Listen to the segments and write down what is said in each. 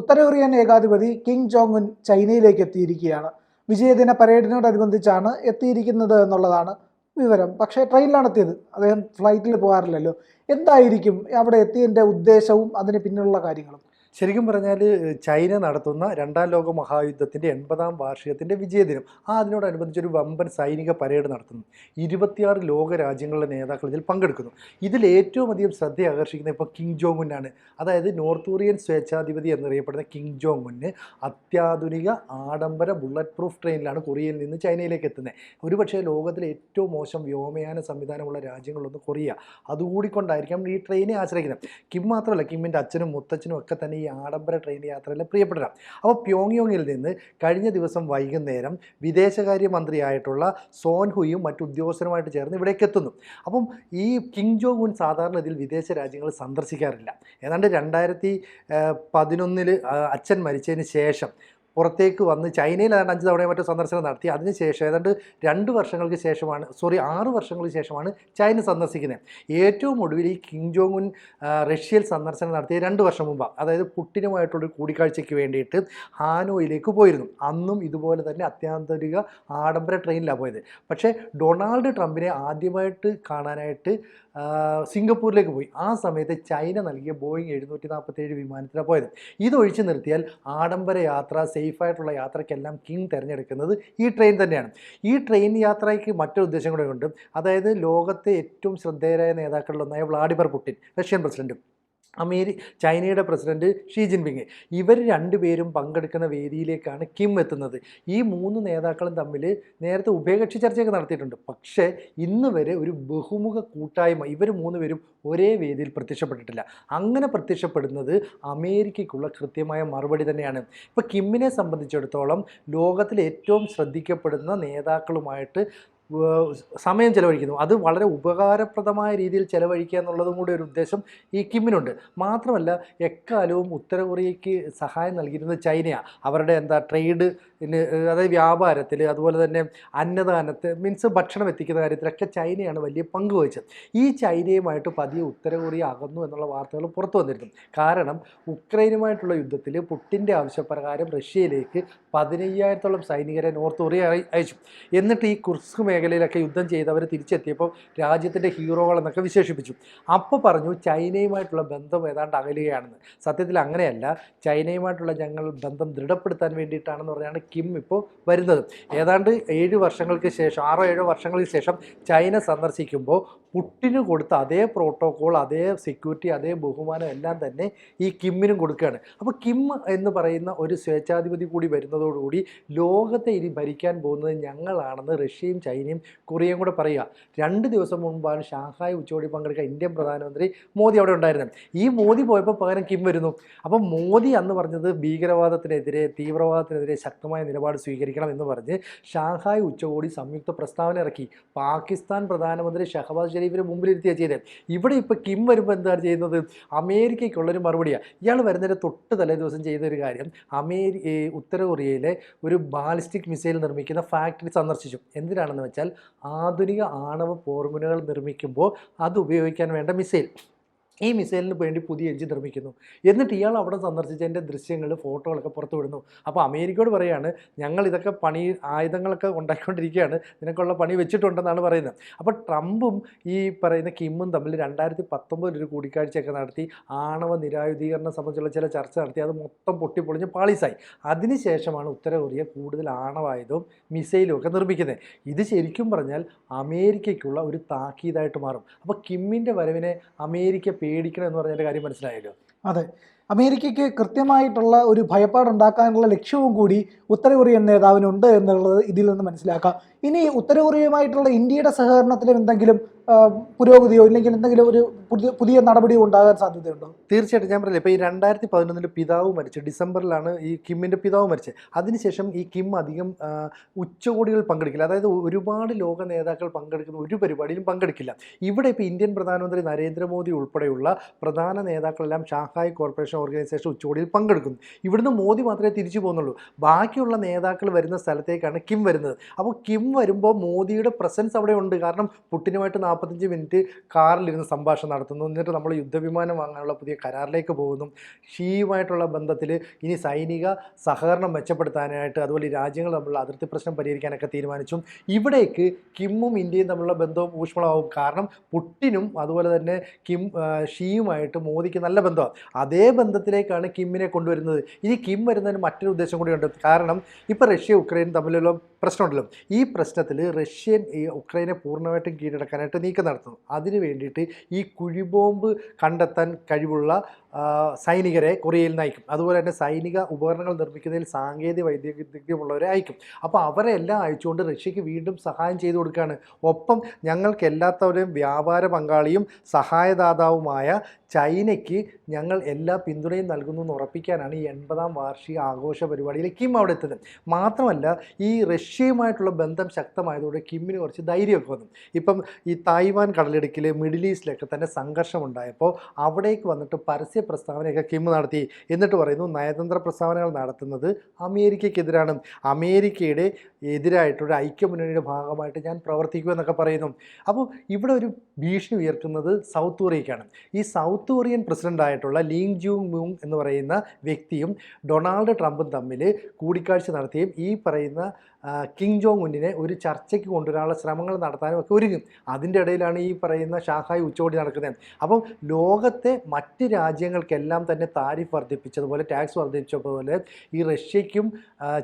ഉത്തര Korean ഏകാധിപതി Kim Jong Un ചൈനയിലേക്ക് എത്തിയിരിക്കുകയാണ് വിജയദിന പരേഡിനോടനുബന്ധിച്ചാണ് എത്തിയിരിക്കുന്നത് എന്നുള്ളതാണ് വിവരം. പക്ഷേ ട്രെയിനിലാണ് എത്തിയത് അദ്ദേഹം ഫ്ലൈറ്റിൽ പോകാറില്ലല്ലോ. എന്തായിരിക്കും അവിടെ എത്തിയതിന്റെ ഉദ്ദേശവും അതിന് പിന്നിലുള്ള കാര്യങ്ങളും? ശരിക്കും പറഞ്ഞാൽ ചൈന നടത്തുന്ന രണ്ടാം ലോക മഹായുദ്ധത്തിന്റെ എൺപതാം വാർഷികത്തിന്റെ വിജയദിനം. ആ അതിനോടനുബന്ധിച്ച് ഒരു വമ്പൻ സൈനിക പരേഡ് നടത്തുന്നു. ഇരുപത്തിയാറ് ലോക രാജ്യങ്ങളിലെ നേതാക്കൾ ഇതിൽ പങ്കെടുക്കുന്നു. ഇതിൽ ഏറ്റവും അധികം ശ്രദ്ധ ആകർഷിക്കുന്ന ഇപ്പോൾ കിങ് ജോങ് ഉന്നാണ്. അതായത് നോർത്ത് കൊറിയൻ സ്വേച്ഛാധിപതി എന്നറിയപ്പെടുന്ന കിങ് ജോങ് ഉന്ന് അത്യാധുനിക ആഡംബര ബുള്ളറ്റ് പ്രൂഫ് ട്രെയിനിലാണ് കൊറിയയിൽ നിന്ന് ചൈനയിലേക്ക് എത്തുന്നത് ഒരുപക്ഷേ ലോകത്തിലെ ഏറ്റവും മോശം വ്യോമയാന സംവിധാനമുള്ള രാജ്യങ്ങളൊന്ന് കൊറിയ. അതുകൂടി കൊണ്ടായിരിക്കാം ഈ ട്രെയിനെ ആശ്രയിക്കുന്നത്. കിം മാത്രമല്ല കിമ്മിന്റെ അച്ഛനും മുത്തച്ഛനും ഒക്കെ തന്നെ ഈ ആഡംബര ട്രെയിൻ യാത്രയിലെ പ്രിയപ്പെട്ടതാണ് അപ്പോൾ പ്യോങ്യോങ്ങിൽ നിന്ന് കഴിഞ്ഞ ദിവസം വൈകുന്നേരം വിദേശകാര്യമന്ത്രിയായിട്ടുള്ള സോൻഹുയും സോൻ ഹുയും മറ്റു ഉദ്യോഗസ്ഥരുമായിട്ട് ചേർന്ന് ഇവിടേക്ക് എത്തുന്നു. അപ്പം ഈ കിങ് ജോങ് ഉൻ സാധാരണ ഇതിൽ വിദേശ രാജ്യങ്ങൾ സന്ദർശിക്കാറില്ല. ഏതാണ്ട് രണ്ടായിരത്തി പതിനൊന്നിൽ അച്ഛൻ മരിച്ചതിന് ശേഷം പുറത്തേക്ക് വന്ന് ചൈനയിൽ ഏതാണ്ട് അഞ്ച് തവണയും മറ്റോ സന്ദർശനം നടത്തി. അതിനുശേഷം ഏതാണ്ട് രണ്ട് വർഷങ്ങൾക്ക് ശേഷമാണ് സോറി ആറ് വർഷങ്ങൾക്ക് ശേഷമാണ് ചൈന സന്ദർശിക്കുന്നത്. ഏറ്റവും ഒടുവിൽ ഈ കിങ് ജോങ് ഉൻ റഷ്യയിൽ സന്ദർശനം നടത്തിയ രണ്ട് വർഷം മുമ്പ് അതായത് പുട്ടിനുമായിട്ടുള്ള കൂടിക്കാഴ്ചയ്ക്ക് വേണ്ടിയിട്ട് ഹാനോയിലേക്ക് പോയിരുന്നു. അന്നും ഇതുപോലെ തന്നെ അത്യാന്തരിക ആഡംബര ട്രെയിനിലാണ് പോയത്. പക്ഷേ ഡൊണാൾഡ് ട്രംപിനെ ആദ്യമായിട്ട് കാണാനായിട്ട് സിംഗപ്പൂരിലേക്ക് പോയി. ആ സമയത്ത് ചൈന നൽകിയ ബോയിങ് എഴുന്നൂറ്റി നാൽപ്പത്തേഴ് വിമാനത്തിലാണ് പോയത്. ഇതൊഴിച്ചു നിർത്തിയാൽ ആഡംബര യാത്ര സേഫായിട്ടുള്ള യാത്രയ്ക്കെല്ലാം കിങ് തിരഞ്ഞെടുക്കുന്നത് ഈ ട്രെയിൻ തന്നെയാണ്. ഈ ട്രെയിൻ യാത്രയ്ക്ക് മറ്റൊരു ഉദ്ദേശം കൂടെ ഉണ്ട്. അതായത് ലോകത്തെ ഏറ്റവും ശ്രദ്ധേയരായ നേതാക്കളിലൊന്നായ വ്ളാഡിമർ പുട്ടിൻ റഷ്യൻ പ്രസിഡന്റ്. അമേരി ചൈനയുടെ പ്രസിഡന്റ് ഷീ ജിൻപിങ്. ഇവർ രണ്ടുപേരും പങ്കെടുക്കുന്ന വേദിയിലേക്കാണ് കിം എത്തുന്നത്. ഈ മൂന്ന് നേതാക്കളും തമ്മിൽ നേരത്തെ ഉഭയകക്ഷി ചർച്ചയൊക്കെ നടത്തിയിട്ടുണ്ട്. പക്ഷേ ഇന്ന് വരെ ഒരു ബഹുമുഖ കൂട്ടായ്മ ഇവർ പേരും ഒരേ വേദിയിൽ പ്രത്യക്ഷപ്പെട്ടിട്ടില്ല. അങ്ങനെ പ്രത്യക്ഷപ്പെടുന്നത് അമേരിക്കയ്ക്കുള്ള കൃത്യമായ മറുപടി തന്നെയാണ്. ഇപ്പോൾ കിമ്മിനെ സംബന്ധിച്ചിടത്തോളം ലോകത്തിലെ ഏറ്റവും ശ്രദ്ധിക്കപ്പെടുന്ന നേതാക്കളുമായിട്ട് സമയം ചെലവഴിക്കുന്നു. അത് വളരെ ഉപകാരപ്രദമായ രീതിയിൽ ചെലവഴിക്കുക എന്നുള്ളതും കൂടി ഒരു ഉദ്ദേശം ഈ കിമ്മിനുണ്ട്. മാത്രമല്ല എക്കാലവും ഉത്തര കൊറിയയ്ക്ക് സഹായം നൽകിയിരുന്നത് ചൈനയാണ് അവരുടെ എന്താ ട്രേഡ് അതായത് വ്യാപാരത്തിൽ അതുപോലെ തന്നെ അന്നദാനത്ത് മീൻസ് ഭക്ഷണം എത്തിക്കുന്ന കാര്യത്തിലൊക്കെ ചൈനയാണ് വലിയ പങ്ക് വഹിച്ചത്. ഈ ചൈനയുമായിട്ട് പതിയെ ഉത്തര കൊറിയ അകന്നു എന്നുള്ള വാർത്തകൾ പുറത്തു വന്നിരുന്നു. കാരണം ഉക്രൈനുമായിട്ടുള്ള യുദ്ധത്തിൽ പുട്ടിന്റെ ആവശ്യപ്രകാരം റഷ്യയിലേക്ക് പതിനയ്യായിരത്തോളം സൈനികരെ നോർത്ത് കൊറിയ അയച്ചു. എന്നിട്ട് ഈ കുർസ്ക് മേഖലയിലൊക്കെ യുദ്ധം ചെയ്തവർ തിരിച്ചെത്തിയപ്പോൾ രാജ്യത്തിന്റെ ഹീറോകൾ എന്നൊക്കെ വിശേഷിപ്പിച്ചു. അപ്പോൾ പറഞ്ഞു ചൈനയുമായിട്ടുള്ള ബന്ധം ഏതാണ്ട് അകലുകയാണെന്ന്. സത്യത്തിൽ അങ്ങനെയല്ല. ചൈനയുമായിട്ടുള്ള ഞങ്ങൾ ബന്ധം ദൃഢപ്പെടുത്താൻ വേണ്ടിയിട്ടാണെന്ന് പറഞ്ഞാണ് കിം ഇപ്പോൾ വരുന്നത്. ഏതാണ്ട് ഏഴ് വർഷങ്ങൾക്ക് ശേഷം ആറോ ഏഴോ വർഷങ്ങൾക്ക് ശേഷം ചൈന സന്ദർശിക്കുമ്പോൾ പുട്ടിന് കൊടുത്ത അതേ പ്രോട്ടോകോൾ അതേ സെക്യൂരിറ്റി അതേ ബഹുമാനം എല്ലാം തന്നെ ഈ കിമ്മിനും കൊടുക്കുകയാണ്. അപ്പോൾ കിം എന്ന് പറയുന്ന ഒരു സ്വേച്ഛാധിപതി കൂടി വരുന്നതോടുകൂടി ലോകത്തെ ഇനി ഭരിക്കാൻ പോകുന്നത് ഞങ്ങളാണെന്ന് റഷ്യയും ചൈനയും കൊറിയയും കൂടെ പറയുക. രണ്ട് ദിവസം മുമ്പാണ് ഷാങ്ഹായ് ഉച്ചകോടി പങ്കെടുക്കാൻ ഇന്ത്യൻ പ്രധാനമന്ത്രി മോദി അവിടെ ഉണ്ടായിരുന്നത്. ഈ മോദി പോയപ്പോൾ പകരം കിം വരുന്നു. അപ്പം മോദി അന്ന് പറഞ്ഞത് ഭീകരവാദത്തിനെതിരെ തീവ്രവാദത്തിനെതിരെ ശക്തമായ നിലപാട് സ്വീകരിക്കണം എന്ന് പറഞ്ഞ് ഷാങ്ഹായ് ഉച്ചകോടി സംയുക്ത പ്രസ്താവന ഇറക്കി. പാകിസ്ഥാൻ പ്രധാനമന്ത്രി ഷഹബാസ് ഷെരീഫിന് മുമ്പിലിരുത്തിയ ചെയ്തത്. ഇവിടെ ഇപ്പോൾ കിം വരുമ്പോൾ എന്താണ് ചെയ്യുന്നത്? അമേരിക്കയ്ക്കുള്ളൊരു മറുപടിയാണ് ഇയാൾ വരുന്നതിന് തൊട്ട് തലേ ദിവസം ചെയ്ത ഒരു കാര്യം അമേരി ഉത്തര കൊറിയയിലെ ഒരു ബാലിസ്റ്റിക് മിസൈൽ നിർമ്മിക്കുന്ന ഫാക്ടറി സന്ദർശിച്ചു. എന്തിനാണെന്ന് വെച്ചാൽ ആധുനിക ആണവ ഫോർമുലകൾ നിർമ്മിക്കുമ്പോൾ അത് ഉപയോഗിക്കാൻ വേണ്ട മിസൈൽ ഈ മിസൈലിന് വേണ്ടി പുതിയ എഞ്ചിൻ നിർമ്മിക്കുന്നു. എന്നിട്ട് ഇയാൾ അവിടെ സന്ദർശിച്ചതിന്റെ ദൃശ്യങ്ങൾ ഫോട്ടോകളൊക്കെ പുറത്തു വിടുന്നു. അപ്പോൾ അമേരിക്കയോട് പറയുകയാണ് ഞങ്ങൾ ഇതൊക്കെ പണി ആയുധങ്ങളൊക്കെ ഉണ്ടാക്കിക്കൊണ്ടിരിക്കുകയാണ് നിനക്കുള്ള പണി വെച്ചിട്ടുണ്ടെന്നാണ് പറയുന്നത്. അപ്പോൾ ട്രംപും ഈ പറയുന്ന കിമ്മും തമ്മിൽ രണ്ടായിരത്തി പത്തൊമ്പതിൽ ഒരു കൂടിക്കാഴ്ചയൊക്കെ നടത്തി. ആണവ നിരായുധീകരണം സംബന്ധിച്ചുള്ള ചില ചർച്ച നടത്തി. അത് മൊത്തം പൊട്ടിപ്പൊളിഞ്ഞ് പാളീസായി. അതിനുശേഷമാണ് ഉത്തര കൊറിയ കൂടുതൽ ആണവായുധവും മിസൈലും ഒക്കെ നിർമ്മിക്കുന്നത്. ഇത് ശരിക്കും പറഞ്ഞാൽ അമേരിക്കയ്ക്കുള്ള ഒരു താക്കീതായിട്ട് മാറും. അപ്പോൾ കിമ്മിന്റെ വരവിനെ അമേരിക്ക പേടിക്കണം എന്ന് പറഞ്ഞതിന്റെ കാര്യം മനസ്സിലായല്ലോ. അതെ. അമേരിക്കയ്ക്ക് കൃത്യമായിട്ടുള്ള ഒരു ഭയപ്പാടുണ്ടാക്കാനുള്ള ലക്ഷ്യവും കൂടി ഉത്തര കൊറിയൻ നേതാവിനുണ്ട് എന്നുള്ളത് ഇതിൽ നിന്ന് മനസ്സിലാക്കാം. ഇനി ഉത്തര കൊറിയയുമായിട്ടുള്ള ഇന്ത്യയുടെ സഹകരണത്തിലും എന്തെങ്കിലും പുരോഗതിയോ ഇല്ലെങ്കിൽ എന്തെങ്കിലും ഒരു പുതിയ പുതിയ നടപടിയോ ഉണ്ടാകാൻ സാധ്യതയുണ്ടോ? തീർച്ചയായിട്ടും ഞാൻ പറഞ്ഞില്ല ഇപ്പോൾ ഈ രണ്ടായിരത്തി പതിനൊന്നിൽ പിതാവ് മരിച്ചു ഡിസംബറിലാണ് ഈ കിമ്മിന്റെ പിതാവ് മരിച്ചത്. അതിനുശേഷം ഈ കിം അധികം ഉച്ചകോടികൾ പങ്കെടുക്കില്ല. അതായത് ഒരുപാട് ലോക നേതാക്കൾ പങ്കെടുക്കുന്ന ഒരു പരിപാടിയിലും പങ്കെടുക്കില്ല. ഇവിടെ ഇപ്പോൾ ഇന്ത്യൻ പ്രധാനമന്ത്രി നരേന്ദ്രമോദി ഉൾപ്പെടെയുള്ള പ്രധാന നേതാക്കളെല്ലാം ഷാങ്ഹായ് ഷാങ്ഹായ് കോർപ്പറേഷൻ ഓർഗനൈസേഷൻ ഉച്ചകോടിയിൽ പങ്കെടുക്കുന്നു. ഇവിടുന്ന് മോദി മാത്രമേ തിരിച്ചു പോകുന്നുള്ളൂ. ബാക്കിയുള്ള നേതാക്കൾ വരുന്ന സ്ഥലത്തേക്കാണ് കിം വരുന്നത്. അപ്പോൾ കിം വരുമ്പോൾ മോദിയുടെ പ്രസൻസ് അവിടെ ഉണ്ട്. കാരണം പുട്ടിനുമായിട്ട് നാൽപ്പത്തഞ്ച് മിനിറ്റ് കാറിലിരുന്ന് സംഭാഷണം നടത്തുന്നു. എന്നിട്ട് നമ്മൾ യുദ്ധവിമാനം വാങ്ങാനുള്ള പുതിയ കരാറിലേക്ക് പോകുന്നു. ഷീയുമായിട്ടുള്ള ബന്ധത്തിൽ ഇനി സൈനിക സഹകരണം മെച്ചപ്പെടുത്താനായിട്ട് അതുപോലെ രാജ്യങ്ങൾ തമ്മിലുള്ള അതിർത്തി പ്രശ്നം പരിഹരിക്കാനൊക്കെ തീരുമാനിച്ചു. ഇവിടേക്ക് കിമ്മും ഇന്ത്യയും തമ്മിലുള്ള ബന്ധവും ഊഷ്മളമാവും കാരണം പുട്ടിനും അതുപോലെ തന്നെ കിം ഷീയുമായിട്ട് മോദിക്ക് നല്ല ബന്ധമാണ്. അതേ ബന്ധത്തിലേക്കാണ് കിമ്മിനെ കൊണ്ടുവരുന്നത്. ഇനി കിം വരുന്നതിന് മറ്റൊരു ഉദ്ദേശം കൂടിയുണ്ട്. കാരണം ഇപ്പോൾ റഷ്യ ഉക്രൈൻ തമ്മിലുള്ള പ്രശ്നമുണ്ടല്ലോ. ഈ പ്രശ്നത്തിൽ റഷ്യൻ ഈ ഉക്രൈനെ പൂർണമായിട്ടും കീഴടക്കാനായിട്ട് നീക്കം നടത്തുന്നു. അതിന് വേണ്ടിയിട്ട് ഈ കുഴിബോംബ് കണ്ടെത്താൻ കഴിവുള്ള സൈനികരെ കൊറിയയിൽ നിന്ന് അയക്കും. അതുപോലെ തന്നെ സൈനിക ഉപകരണങ്ങൾ നിർമ്മിക്കുന്നതിൽ സാങ്കേതിക വൈദ്യവിദ്യമുള്ളവരെ അയക്കും. അപ്പോൾ അവരെ എല്ലാം അയച്ചുകൊണ്ട് റഷ്യക്ക് വീണ്ടും സഹായം ചെയ്തു കൊടുക്കുകയാണ്. ഒപ്പം ഞങ്ങൾക്ക് എല്ലാത്തവരെയും വ്യാപാര പങ്കാളിയും സഹായദാതാവുമായ ചൈനയ്ക്ക് ഞങ്ങൾ എല്ലാ പിന്തുണയും നൽകുന്നു എന്ന് ഉറപ്പിക്കാനാണ് ഈ എൺപതാം വാർഷിക ആഘോഷ പരിപാടിയിൽ കിം അവിടെ എത്തുന്നത്. മാത്രമല്ല ഈ റഷ്യയുമായിട്ടുള്ള ബന്ധം ശക്തമായതോടെ കിമ്മിന് കുറച്ച് ധൈര്യമൊക്കെ വന്നു. ഇപ്പം ഈ തായ്വാൻ കടലിടുക്കിൽ മിഡിൽ ഈസ്റ്റിലൊക്കെ തന്നെ സംഘർഷം ഉണ്ടായപ്പോൾ അവിടേക്ക് വന്നിട്ട് പരസ്യ പ്രസ്താവനയൊക്കെ കിം നടത്തി. എന്നിട്ട് പറയുന്നു നയതന്ത്ര പ്രസ്താവനകൾ നടത്തുന്നത് അമേരിക്കയ്ക്കെതിരാണ്. അമേരിക്കയുടെ എതിരായിട്ടൊരു ഐക്യമുന്നണിയുടെ ഭാഗമായിട്ട് ഞാൻ പ്രവർത്തിക്കുമെന്നൊക്കെ പറയുന്നു. അപ്പോൾ ഇവിടെ ഒരു ഭീഷണി ഉയർത്തുന്നത് സൗത്ത് കൊറിയയ്ക്കാണ് ഈ സൗത്ത് കൊറിയൻ പ്രസിഡന്റ് ആയിട്ടുള്ള ലീങ് ജൂങ് എന്ന് പറയുന്ന വ്യക്തിയും ഡൊണാൾഡ് ട്രംപും തമ്മിൽ കൂടിക്കാഴ്ച നടത്തുകയും ഈ പറയുന്ന ആ, കിം ജോങ് ഉന്നിനെ ഒരു ചർച്ചയ്ക്ക് കൊണ്ടുവരാനുള്ള ശ്രമങ്ങൾ നടത്താനും ഒക്കെ ഒരുങ്ങും. അതിന്റെ ഇടയിലാണ് ഈ പറയുന്ന ഷാങ്ഹായ് ഉച്ചകോടി നടക്കുന്നത്. അപ്പം ലോകത്തെ മറ്റ് രാജ്യങ്ങൾക്കെല്ലാം തന്നെ താരിഫ് വർദ്ധിപ്പിച്ചതുപോലെ ടാക്സ് വർദ്ധിപ്പിച്ചതുപോലെ ഈ റഷ്യയ്ക്കും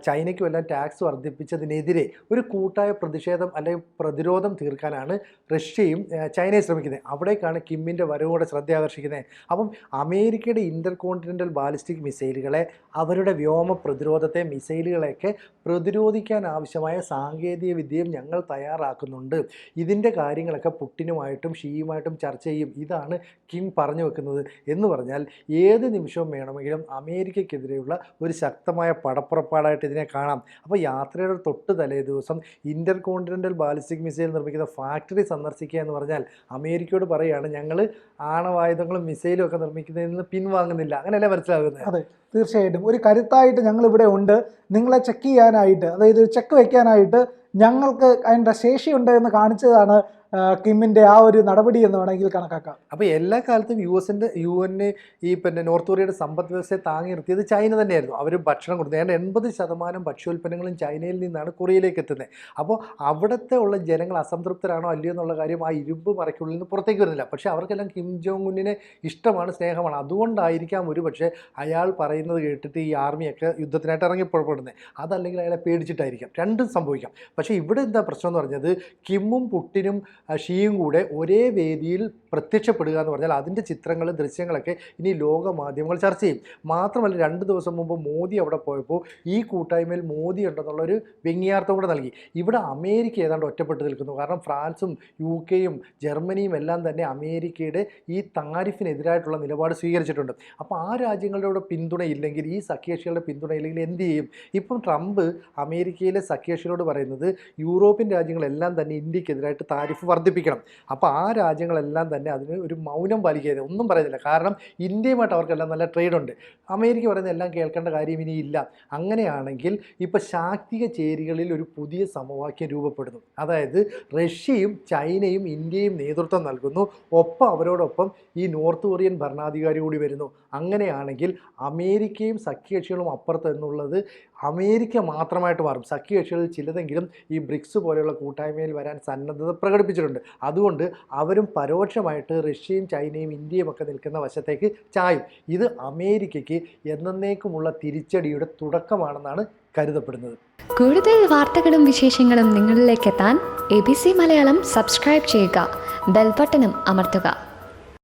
ചൈനയ്ക്കും എല്ലാം ടാക്സ് വർദ്ധിപ്പിച്ചതിനെതിരെ ഒരു കൂട്ടായ പ്രതിഷേധം അല്ലെങ്കിൽ പ്രതിരോധം തീർക്കാനാണ് റഷ്യയും ചൈനയും ശ്രമിക്കുന്നത്. അവിടേക്കാണ് കിമ്മിന്റെ വരവോടെ ശ്രദ്ധ ആകർഷിക്കുന്നത് അപ്പം അമേരിക്കയുടെ ഇന്റർ കോണ്ടിനെന്റൽ ബാലിസ്റ്റിക് മിസൈലുകളെ അവരുടെ വ്യോമ പ്രതിരോധത്തെ മിസൈലുകളെയൊക്കെ പ്രതിരോധിക്കാൻ ആവശ്യമായ സാങ്കേതിക വിദ്യയും ഞങ്ങൾ തയ്യാറാക്കുന്നുണ്ട്. ഇതിന്റെ കാര്യങ്ങളൊക്കെ പുട്ടിനുമായിട്ടും ഷീയുമായിട്ടും ചർച്ച ചെയ്യും. ഇതാണ് കിം പറഞ്ഞു വെക്കുന്നത്. എന്ന് പറഞ്ഞാൽ ഏത് നിമിഷവും വേണമെങ്കിലും അമേരിക്കയ്ക്കെതിരെയുള്ള ഒരു ശക്തമായ പടപ്പുറപ്പാടായിട്ട് ഇതിനെ കാണാം. അപ്പോൾ യാത്രയുടെ തൊട്ട് തലേ ദിവസം ഇന്റർ കോണ്ടിനെന്റൽ ബാലിസ്റ്റിക് മിസൈൽ നിർമ്മിക്കുന്ന ഫാക്ടറി സന്ദർശിക്കുക എന്ന് പറഞ്ഞാൽ അമേരിക്കയോട് പറയുകയാണ് ഞങ്ങൾ ആണവായുധങ്ങളും മിസൈലും ഒക്കെ നിർമ്മിക്കുന്നതിൽ നിന്ന് പിൻവാങ്ങുന്നില്ല. അങ്ങനെയല്ലേ മനസ്സിലാകുന്നത്? അതെ തീർച്ചയായിട്ടും. ഒരു കരുത്തായിട്ട് ഞങ്ങൾ ഇവിടെ ഉണ്ട്. നിങ്ങളെ ചെക്ക് ചെയ്യാനായിട്ട് അതായത് ചെക്ക് വയ്ക്കാനായിട്ട് ഞങ്ങൾക്ക് അതിന്റെ ശേഷിയുണ്ട് എന്ന് കാണിച്ചതാണ് ആ, കിമ്മിന്റെ ആ ഒരു നടപടി എന്ന് വേണമെങ്കിൽ കണക്കാക്കാം. അപ്പോൾ എല്ലാ കാലത്തും യു എസിന്റെ യു എന് ഈ പിന്നെ നോർത്ത് കൊറിയയുടെ സമ്പദ് വ്യവസ്ഥയെ താങ്ങി നിർത്തിയത് ചൈന തന്നെയായിരുന്നു. അവർ ഭക്ഷണം കൊടുത്തത് ഏതാണ്ട് എൺപത് ശതമാനം ഭക്ഷ്യോൽപ്പന്നങ്ങളും ചൈനയിൽ നിന്നാണ് കൊറിയയിലേക്ക് എത്തുന്നത്. അപ്പോൾ അവിടുത്തെ ഉള്ള ജനങ്ങൾ അസംതൃപ്തരാണോ അല്ലയോ എന്നുള്ള കാര്യം ആ ഇരുമ്പ് മറയ്ക്കുള്ളിൽ നിന്ന് പുറത്തേക്ക് വരുന്നില്ല. പക്ഷേ അവർക്കെല്ലാം കിം ജോങ് ഉന്നിനെ ഇഷ്ടമാണ് സ്നേഹമാണ്. അതുകൊണ്ടായിരിക്കാം ഒരു പക്ഷേ അയാൾ പറയുന്നത് കേട്ടിട്ട് ഈ ആർമിയൊക്കെ യുദ്ധത്തിനായിട്ട് ഇറങ്ങി പുറപ്പെടുന്നത്. അതല്ലെങ്കിൽ അയാളെ പേടിച്ചിട്ടായിരിക്കാം. രണ്ടും സംഭവിക്കാം. പക്ഷേ ഇവിടെ എന്താ പ്രശ്നം എന്ന് പറഞ്ഞത് കിമ്മും പുട്ടിനും ഷിയും കൂടെ ഒരേ വേദിയിൽ പ്രത്യക്ഷപ്പെടുക എന്ന് പറഞ്ഞാൽ അതിന്റെ ചിത്രങ്ങളും ദൃശ്യങ്ങളൊക്കെ ഇനി ലോക മാധ്യമങ്ങൾ ചർച്ച ചെയ്യും. മാത്രമല്ല രണ്ട് ദിവസം മുമ്പ് മോദി അവിടെ പോയപ്പോൾ ഈ കൂട്ടായ്മയിൽ മോദി ഉണ്ടെന്നുള്ളൊരു വ്യംഗ്യാർത്ഥം കൂടെ നൽകി. ഇവിടെ അമേരിക്ക ഏതാണ്ട് ഒറ്റപ്പെട്ട് നിൽക്കുന്നു. കാരണം ഫ്രാൻസും യു കെയും ജർമ്മനിയും എല്ലാം തന്നെ അമേരിക്കയുടെ ഈ താരിഫിനെതിരായിട്ടുള്ള നിലപാട് സ്വീകരിച്ചിട്ടുണ്ട്. അപ്പോൾ ആ രാജ്യങ്ങളുടെ പിന്തുണയില്ലെങ്കിൽ ഈ സഖ്യകക്ഷികളുടെ പിന്തുണയില്ലെങ്കിൽ എന്ത് ചെയ്യും? ഇപ്പം ട്രംപ് അമേരിക്കയിലെ സഖ്യകക്ഷികളോട് പറയുന്നത് യൂറോപ്യൻ രാജ്യങ്ങളെല്ലാം തന്നെ ഇന്ത്യക്കെതിരായിട്ട് താരിഫ് വർദ്ധിപ്പിക്കണം. അപ്പോൾ ആ രാജ്യങ്ങളെല്ലാം തന്നെ അതിന് ഒരു മൗനം പാലിക്കുക ഒന്നും പറയുന്നില്ല. കാരണം ഇന്ത്യയുമായിട്ട് അവർക്കെല്ലാം നല്ല ട്രേഡ് ഉണ്ട്. അമേരിക്ക പറയുന്ന എല്ലാം കേൾക്കേണ്ട കാര്യം ഇനിയില്ല അങ്ങനെയാണെങ്കിൽ ഇപ്പോൾ ശാക്തിക ചേരികളിൽ ഒരു പുതിയ സമവാക്യം രൂപപ്പെടുന്നു. അതായത് റഷ്യയും ചൈനയും ഇന്ത്യയും നേതൃത്വം നൽകുന്നു. ഒപ്പം അവരോടൊപ്പം ഈ നോർത്ത് കൊറിയൻ ഭരണാധികാരി കൂടി വരുന്നു. അങ്ങനെയാണെങ്കിൽ അമേരിക്കയും സഖ്യകക്ഷികളും അപ്പുറത്ത് എന്നുള്ളത് അമേരിക്ക മാത്രമായിട്ട് മാറും. സഖ്യകക്ഷികളിൽ ചിലതെങ്കിലും ഈ ബ്രിക്സ് പോലെയുള്ള കൂട്ടായ്മയിൽ വരാൻ സന്നദ്ധത പ്രകടിപ്പിച്ചിട്ടുണ്ട്. അതുകൊണ്ട് അവരും പരോക്ഷമായിട്ട് റഷ്യയും ചൈനയും ഇന്ത്യയും ഒക്കെ നിൽക്കുന്ന വശത്തേക്ക് ചായും. ഇത് അമേരിക്കയ്ക്ക് എന്നേക്കുമുള്ള തിരിച്ചടിയുടെ തുടക്കമാണെന്നാണ് കരുതപ്പെടുന്നത്. കൂടുതൽ വാർത്തകളും വിശേഷങ്ങളും നിങ്ങളിലേക്ക് എത്താൻ A B C Malayalam subscribe ചെയ്യുക. ബെൽബട്ടനും അമർത്തുക.